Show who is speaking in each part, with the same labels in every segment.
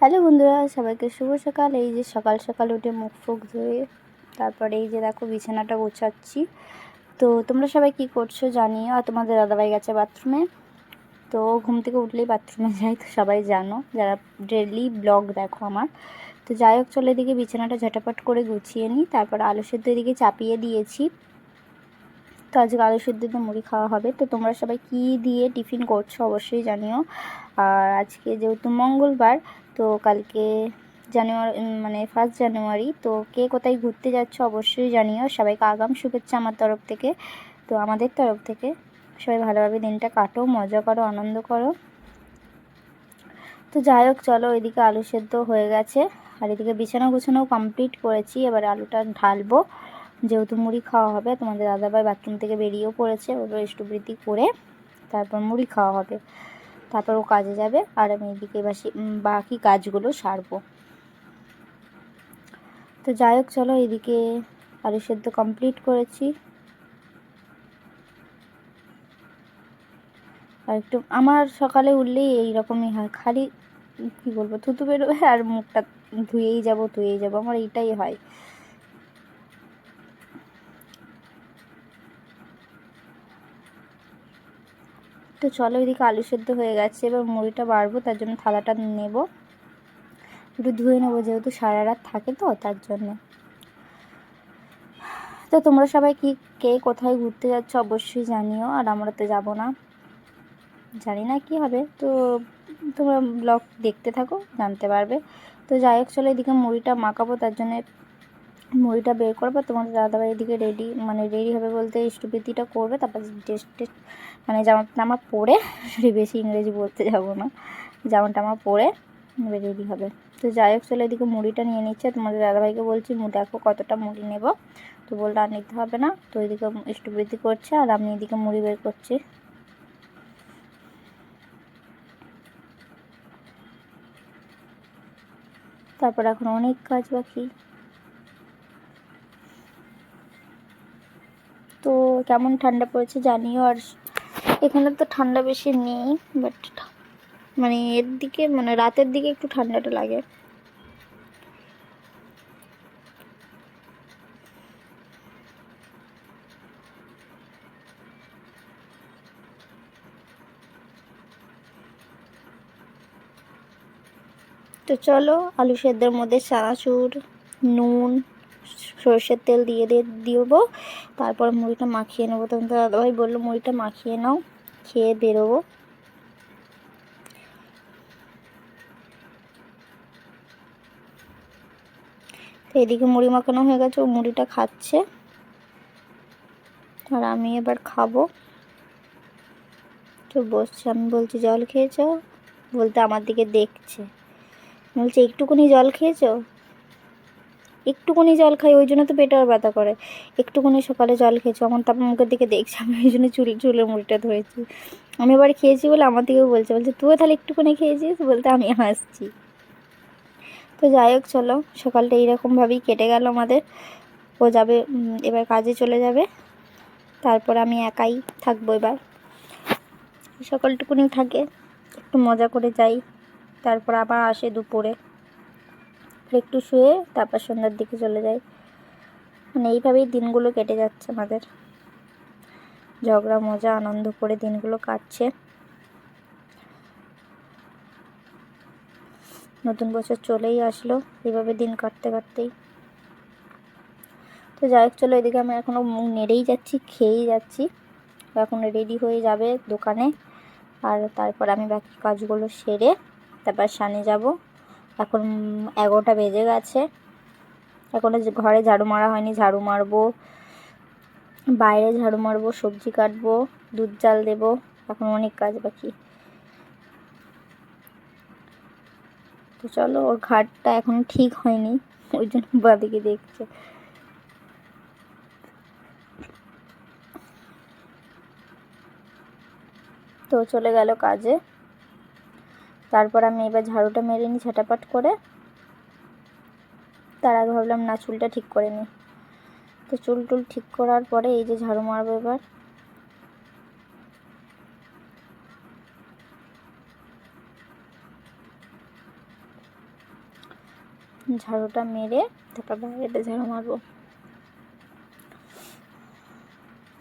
Speaker 1: Hello বন্ধুরা, সবাইকে শুভ সকাল। এই যে সকাল সকাল উঠে মুখ ফুক ধুয়ে তারপরে এই যে দেখো বিছানাটা গোছাচ্ছি। তো তোমরা সবাই কি করছ জানিও, আর তোমাদের দাদাভাই গেছে বাথরুমে। তো ঘুম থেকে উঠলেই বাথরুমে যাই তো সবাই জানো, যারা ডেলি ব্লগ দেখো আমার। তো যাই হোক, চলে এদিকে বিছানাটা ঝটাপট করে গুছিয়ে নিই। তারপর আলু সেদ্ধ এদিকে চাপিয়ে দিয়েছি। তো আজকে আলু সেদ্ধ দিয়ে মুড়ি খাওয়া হবে। তো তোমরা সবাই কি দিয়ে টিফিন করছ অবশ্যই জানিও। আর আজকে যেহেতু মঙ্গলবার তো কালকে জানুয়ারি মানে ফার্স্ট জানুয়ারি, তো কে কোথায় ঘুরতে যাচ্ছ অবশ্যই জানিও। সবাইকে আগাম শুভেচ্ছা আমার তরফ থেকে। তো আমাদের তরফ থেকে সবাই ভালোভাবে দিনটা কাটো, মজা করো, আনন্দ করো। তো যাই হোক, চলো এদিকে আলু সেদ্ধ হয়ে গেছে। আর এদিকে বিছানা গুছানোও কমপ্লিট করেছি। এবার আলুটা ঢালবো। যেহেতু মুড়ি খাওয়া হবে, তোমাদের দাদাভাই বাথরুম থেকে বেরিয়েও পড়েছে। ওগুলো ইষ্টবৃত্তি করে তারপর মুড়ি খাওয়া হবে। তারপর ও কাজে যাবে আর আমি এদিকে বাসি বাকি কাজগুলো সারবো। তো যাই হোক, চলো এদিকে আলু সেদ্ধ কমপ্লিট করেছি। আর একটু আমার সকালে উঠলেই এইরকমই হয়। খালি কী বলব? থুতু বেরোবে আর মুখটা ধুয়েই যাব ধুয়েই যাব। আমার এইটাই হয়। তো চলো এদিকে আলু সেদ্ধ হয়ে গেছে, এবার মুড়িটা বাড়বো, তার জন্য থালাটা নেব। একটু ধুয়ে নেব, যেহেতু সারা রাত থাকে তো, তার জন্য। তো তোমরা সবাই কি, কে কোথায় ঘুরতে যাচ্ছ অবশ্যই জানিও, আর আমরা তো যাব না। জানি না কি হবে, তো তোমরা ব্লগ দেখতে থাকো, জানতে পারবে। তো যাই হোক, চলো এদিকে মুড়িটা মাখাবো, তার জন্য মুড়িটা বের করব, তোমাদের দাদাভাই এদিকে রেডি মানে রেডি হবে বলতে স্টুপিতিটা করবে, তারপর টেস্ট টেস্ট মানে জামা টামা পরে, সরি বেশি ইংরেজি বলতে যাব না জামা টামা পরে রেডি হবে। তো যাই হোক, চলে এদিকে মুড়িটা নিয়ে নিচ্ছে, তোমাদের দাদাভাইকে বলছি দেখো কতটা মুড়ি নেব। তো বললে, আর নিতে হবে না। তো এদিকে স্টুবৃদ্ধি করছে, আর আমি এদিকে মুড়ি বের করছি। তারপর এখন অনেক কাজ বাকি। তো কেমন ঠান্ডা পড়েছে জানিও, আর এখানে তো ঠান্ডা বেশি নেই বাট মানে এর দিকে মানে রাতের দিকে একটু ঠান্ডাটা লাগে। তো চলো, আলু সেদ্ধের মধ্যে চানাচুর, নুন সর্ষের তেল দিয়ে দিয়ে দিব। তারপর মুড়িটা মাখিয়ে নেব। তখন দাদাভাই বলল, মুড়িটা মাখিয়ে নাও, খেয়ে বেরোবো। তো এদিকে মুড়ি মাখানো হয়ে গেছে, ও মুড়িটা খাচ্ছে। আর আমি এবার খাব। তো বসছে, আমি বলছি, জল খেয়েছ? বলতে আমার দিকে দেখছে। বলছে, একটুকুনি জল খেয়েছো? একটুকুনি জল খাই, ওই জন্য তো পেটে আর ব্যথা করে। একটুকুনি সকালে জল খেয়েছো আমার তারপর মুখের দিকে দেখছি, আমি ওই জন্য চুল, চুলের মুড়িটা ধরেছি। আমি এবার খেয়েছি বলে আমার দিকেও বলছে বলছে, তুইও তাহলে একটুকুনি খেয়েছিস? বলতে আমি হাসছি। তো যাই হোক, চলো, সকালটা এইরকমভাবেই কেটে গেল আমাদের। ও যাবে এবার কাজে চলে যাবে। তারপর আমি একাই থাকব এবার। সকালটুকুনি থাকে, একটু মজা করে যাই। তারপর আবার আসে দুপুরে। একটু শুয়ে তারপর সন্ধ্যার দিকে চলে যাই। মানে এইভাবেই দিনগুলো কেটে যাচ্ছে আমাদের। ঝগড়া, মজা, আনন্দ করে দিনগুলো কাটছে। নতুন বছর চলেই আসলো এইভাবে দিন কাটতে কাটতেই। তো যাই হোক, চলো এদিকে আমি এখনও মুখ নেড়েই যাচ্ছি, খেয়েই যাচ্ছি। এখন রেডি হয়ে যাবে দোকানে। আর তারপর আমি বাকি কাজগুলো সেরে তারপর সানে যাব। এখন এগারোটা বেজে গেছে। এখনও ঘরে ঝাড়ু মারা হয়নি, ঝাড়ু মারবো। বাইরে ঝাড়ু মারবো, সবজি কাটবো, দুধ জাল দেবো। এখন অনেক কাজ বাকি। তো চলো, ওর ঘাটটা এখন ঠিক হয়নি। ওই জন্য বাদিকে দেখছে। তো চলে গেল কাজে। তারপর আমি এবার ঝাড়ুটা মেরে নিই ঝাঁটাপাট করে। তার আগে ভাবলাম, না, চুলটা ঠিক করে নিই তো চুল টুল ঠিক করার পরে এই যে ঝাড়ু মারবো এবার। ঝাড়ুটা মেরে তারপর বাইরেটা ঝাড়ু মারবো।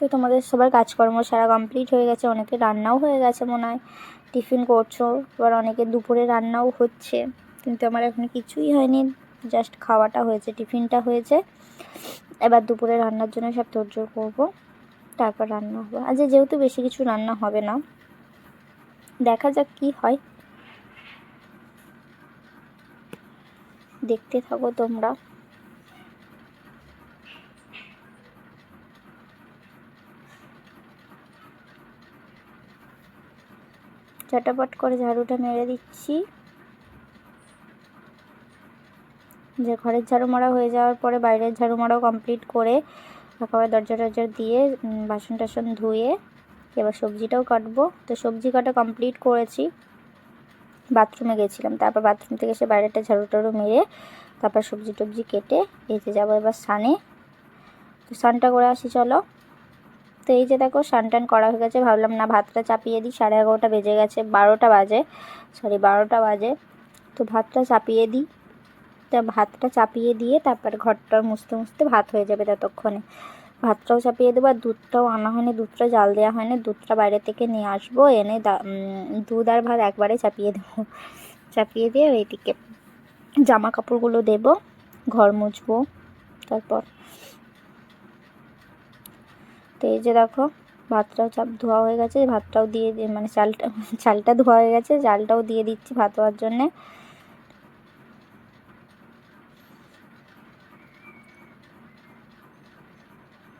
Speaker 1: তো তোমাদের সবার কাজকর্ম সারা কমপ্লিট হয়ে গেছে অনেকে রান্নাও হয়ে গেছে মনে হয়। টিফিন করছ, এবার অনেকে দুপুরে রান্নাও হচ্ছে, কিন্তু আমার এখন কিছুই হয়নি জাস্ট খাওয়াটা হয়েছে, টিফিনটা হয়েছে, এবার দুপুরে রান্নার জন্য সব তোড়জোড় করব, তারপর রান্না হবে। আজ যেহেতু বেশি কিছু রান্না হবে না, দেখা যাক কি হয়। দেখতে থাকো তোমরা। চটাপট করে ঝাড়ুটা মেরে দিচ্ছি। যে ঘরের ঝাড়ু মারা হয়ে যাওয়ার পরে বাইরের ঝাড়ু মারাও কমপ্লিট করে একেবারে দরজা টরজা দিয়ে বাসন টাসন ধুয়ে এবার সবজিটাও কাটবো। তো সবজি কাটা কমপ্লিট করেছি। বাথরুমে গেছিলাম। তারপর বাথরুম থেকে এসে বাইরেটা ঝাড়ু টাড়ু মেরে তারপর সবজি টবজি কেটে এতে যাব এবার সানে তো স্নানটা করে আসি, চলো। তো এই যে দেখো টান করা হয়ে গেছে। ভাবলাম, না, ভাতটা চাপিয়ে দিই। সাড়ে এগারোটা বেজে গেছে, বারোটা বাজে। সরি বারোটা বাজে। তো ভাতটা চাপিয়ে দিই। তা ভাতটা চাপিয়ে দিয়ে তারপর ঘরটা মুছতে মুছতে ভাত হয়ে যাবে ততক্ষণে। ভাতটাও চাপিয়ে দেবো, আর দুধটাও আনা হয়নি। দুধটা জাল দেওয়া হয়নি। দুধটা বাইরে থেকে নিয়ে আসব। এনে দুধ আর ভাত একবারে চাপিয়ে দেবো। চাপিয়ে দিয়ে এইদিকে জামা কাপড়গুলো দেবো, ঘর মুছবো, তারপর তো এই যে দেখো, ভাতটাও চাপ ধোয়া হয়ে গেছে, ভাতটাও দিয়ে মানে চালটা চালটা ধোয়া হয়ে গেছে চালটাও দিয়ে দিচ্ছি ভাত হওয়ার জন্যে।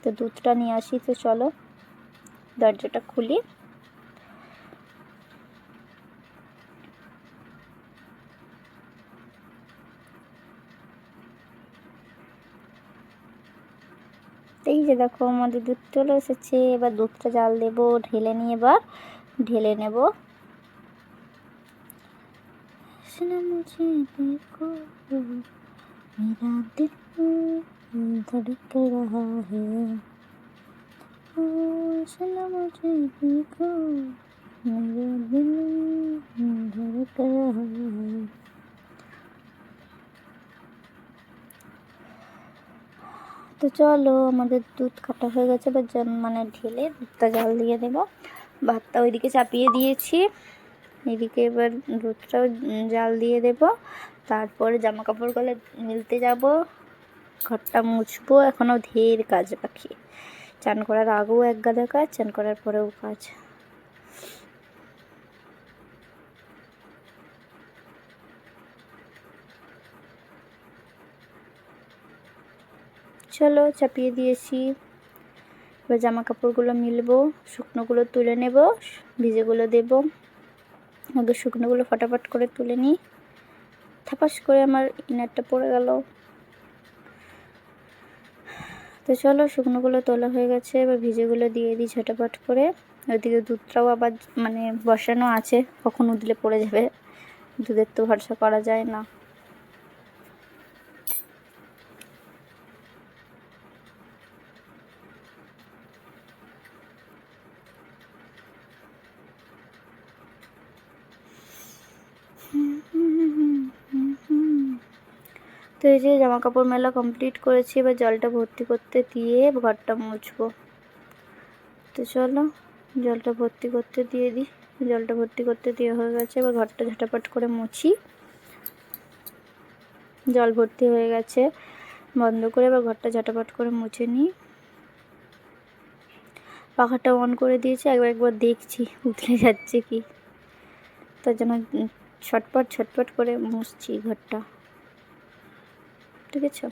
Speaker 1: তো দুধটা নিয়ে আসি, তো চলো দরজাটা খুলি। এই যে দেখো আমাদের দুধ চলে এসেছে, এবার দুধটা জাল দেব, ঢেলে নিয়ে এবার, ঢেলে নেব। ধড়ক রহা তো চলো, আমাদের দুধ কাটা হয়ে গেছে বা মানে ঢেলে দুধটা জল দিয়ে দেবো। ভাতটা ওইদিকে চাপিয়ে দিয়েছি। এদিকে এবার দুধটাও জাল দিয়ে দেব। তারপরে জামা কাপড় কাপড়গুলো মিলতে যাব। ঘরটা মুছবো এখনও ধের কাজ পাখি চান করার আগেও এক গাদা কাজ, চান করার পরেও কাজ। চলো, চাপিয়ে দিয়েছি। এবার জামা কাপড়গুলো মিলবো, শুকনোগুলো তুলে নেব, ভিজেগুলো দেব। আগে শুকনোগুলো ফটাফট করে তুলে নিই। থাপাস করে আমার ইনারটা পড়ে গেল। তো চলো, শুকনোগুলো তোলা হয়ে গেছে। এবার ভিজেগুলো দিয়ে দিই ঝটাপট করে। ওইদিকে দুধটাও আবার মানে বসানো আছে। কখন উদলে পড়ে যাবে? দুধের তো ভরসা করা যায় না। তো এই যে জামা কাপড় মেলা কমপ্লিট করেছি, এবার জলটা ভর্তি করতে দিয়ে ঘরটা মুছবো। তো চলো, জলটা ভর্তি করতে দিয়ে দিই। জলটা ভর্তি করতে দিয়ে হয়ে গেছে, এবার ঘরটা ঝাঁটাপাট করে মুছি। জল ভর্তি হয়ে গেছে, বন্ধ করে এবার ঘরটা ঝাঁটাপাট করে মুছে নিই। পাখাটা অন করে দিয়েছি, একবার একবার দেখছি উঠলে যাচ্ছে কি। তার জন্য ছটপট ছটপট করে মুছছি ঘরটা। ঠিক আছে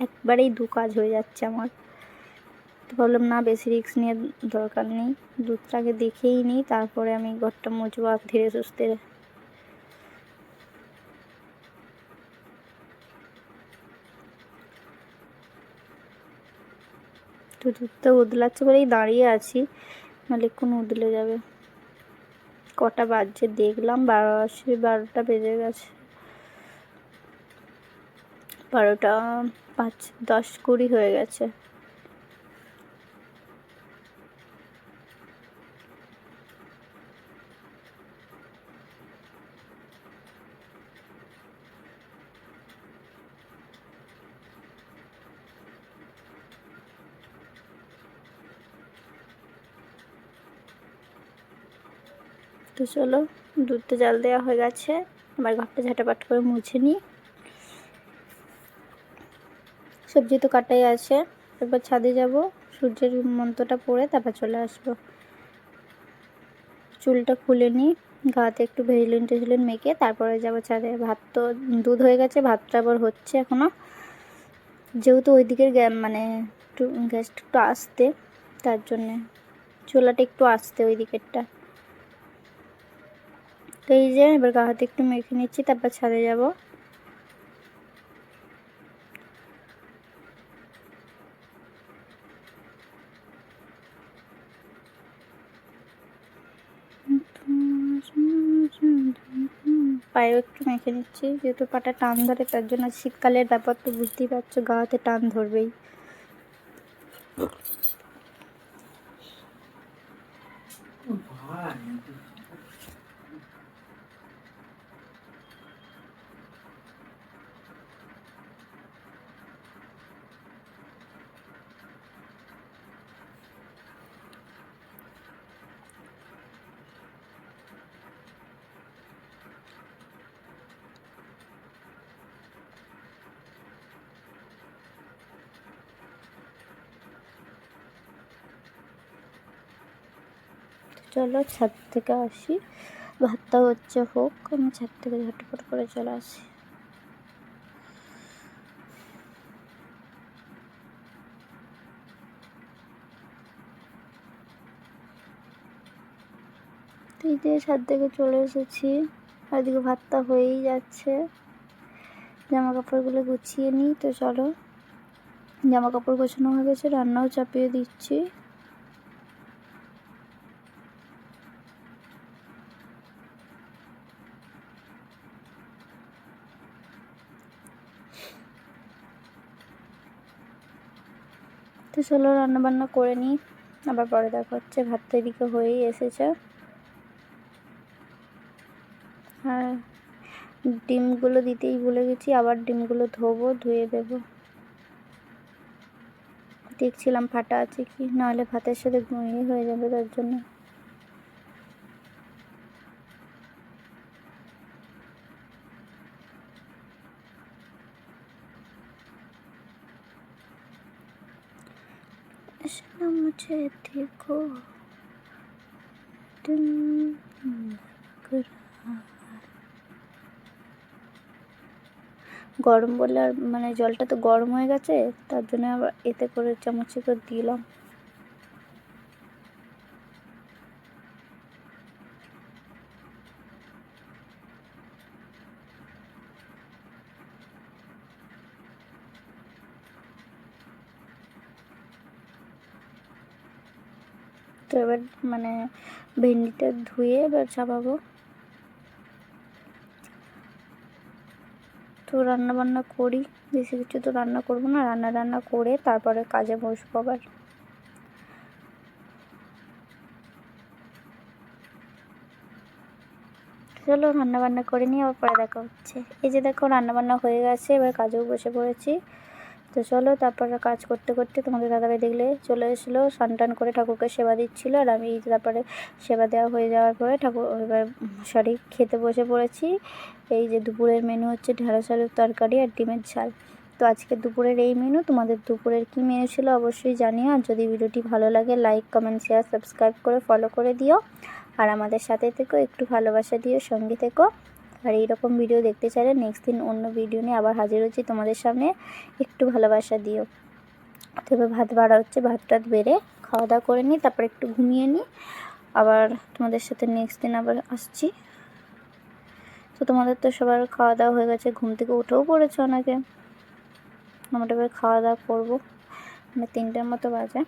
Speaker 1: একবারেই দু কাজ হয়ে যাচ্ছে আমার। তো ভাবলাম, না, বেশি রিক্স নিয়ে দরকার নেই। দুধটাকে দেখেই নিই, তারপরে আমি ঘরটা মুছবো, আর ধীরে সুস্থে তো দুধটা উদলাচ্ছে বলেই দাঁড়িয়ে আছি, নাহলে কোনো উদলে যাবে। কটা বাজছে দেখলাম, বারো, আশি বারোটা বেজে গেছে। বারোটা পাঁচ, দশ কুড়ি হয়ে গেছে। তো চলো, দুধটা জাল দেওয়া হয়ে গেছে। আমার ঘরটা ঝাঁটাপাট করে মুছে নিই। সবজি তো কাটাই আছে। এবার ছাদে যাব, সূর্যের মন্ত্রটা পড়ে তারপর চলে আসব। চুলটা খুলে নিই গাতে একটু ভেজলিন টেজলিন মেখে তারপরে যাব ছাদে। ভাত তো দুধ হয়ে গেছে, ভাতটা আবার হচ্ছে এখনও যেহেতু ওই দিকের মানে একটু গ্যাসটা একটু আসতে, তার জন্যে চুলাটা একটু আসতে ওই দিকেরটা। তো এই যে, এবার গা হাতে একটু মেখে নিচ্ছি, তারপর ছাদে যাব। পায়েও একটু মেখে নিচ্ছি। যেহেতু পাটা টান ধরে, তার জন্য শীতকালের ব্যাপার তো বুঝতেই পারছ গাতে টান ধরবেই। চলো ছাদ থেকে আসি। ভাতটা হচ্ছে হোক, আমি ছাদ থেকে ঝটপট করে চলে আসি। এই যে ছাদ থেকে চলে এসেছি। এদিকে ভাতটা হয়েই যাচ্ছে। জামা কাপড়গুলো গুছিয়ে নিই, তো চলো। জামা কাপড় গোছানো হয়ে গেছে, রান্নাও চাপিয়ে দিচ্ছি। তো চলো রান্নাবান্না করে নিই। আবার পরে দেখা হচ্ছে, ভাত তো এদিকে হয়েই এসেছে। আর ডিমগুলো দিতেই ভুলে গেছি, আবার ডিমগুলো ধোবো, ধুয়ে দেবো। দেখছিলাম ফাটা আছে কি, নাহলে ভাতের সাথে ঘুমিয়ে হয়ে যাবে তার জন্য। मुझे देखो तुम গরম বলে আর মানে জলটা তো গরম হয়ে গেছে তার জন্য আবার এতে করে চামচে করে দিলাম তো এবার মানে ভেন্ডিটা ধুয়ে এবার চাপাবো। তো রান্না বান্না করি, বেশি কিছু তো রান্না করব না, রান্না রান্না করে তারপরে কাজে বসবো আবার। চলো রান্না বান্না করে নিয়ে আবার পরে দেখা হচ্ছে। এই যে দেখো রান্না বান্না হয়ে গেছে, এবার কাজেও বসে পড়েছি। তো চলো তারপরে কাজ করতে করতে তোমাদের দাদাভাই দেখলে চলে এসেছিল স্নান টান করে ঠাকুরকে সেবা দিচ্ছিল আর আমি তারপরে সেবা দেওয়া হয়ে যাওয়ার পরে ঠাকুর, এবার সরি খেতে বসে পড়েছি। এই যে দুপুরের মেনু হচ্ছে ঢেঁড়স আলুর তরকারি আর ডিমের ঝাল। তো আজকে দুপুরের এই মেনু তোমাদের দুপুরের কী মেনু ছিল অবশ্যই জানিও। আর যদি ভিডিওটি ভালো লাগে লাইক কমেন্ট শেয়ার সাবস্ক্রাইব করে ফলো করে দিও। আর আমাদের সাথে থেকো, একটু ভালোবাসা দিও, সঙ্গে থেকো। আর এইরকম ভিডিও দেখতে চাইলে নেক্সট দিন অন্য ভিডিও নিয়ে আবার হাজির হচ্ছি। তোমাদের সামনে একটু ভালোবাসা দিও। তবে ভাত বাড়া হচ্ছে, ভাত টাত বেড়ে খাওয়া দাওয়া করে নিই, তারপর একটু ঘুমিয়ে নিই। আবার তোমাদের সাথে নেক্সট দিন আবার আসছি। তো তোমাদের তো সবার খাওয়া দাওয়া হয়ে গেছে, ঘুম থেকে উঠেও পড়েছে অনেকে। আমরা এবার খাওয়া দাওয়া করব। মানে তিনটের মতো বাজে।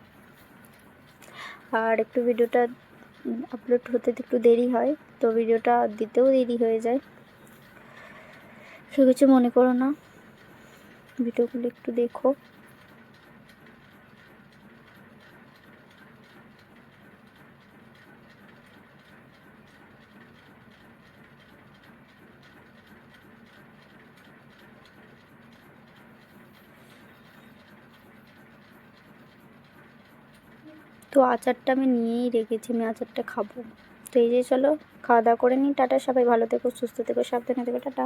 Speaker 1: আর একটু ভিডিওটা আপলোড হতে একটু দেরি হয়, তো ভিডিওটা দিতেও দেরি হয়ে যায়। সে কিছু মনে করো না। ভিডিওগুলো একটু দেখো। তো আচারটা আমি নিয়েই রেখেছি, আমি আচারটা খাব। তো এই যে চলো, খাওয়া দাওয়া করে নিই। টাটা, সবাই ভালো থেকো, সুস্থ থেকো, সাবধানে থেকো, টাটা।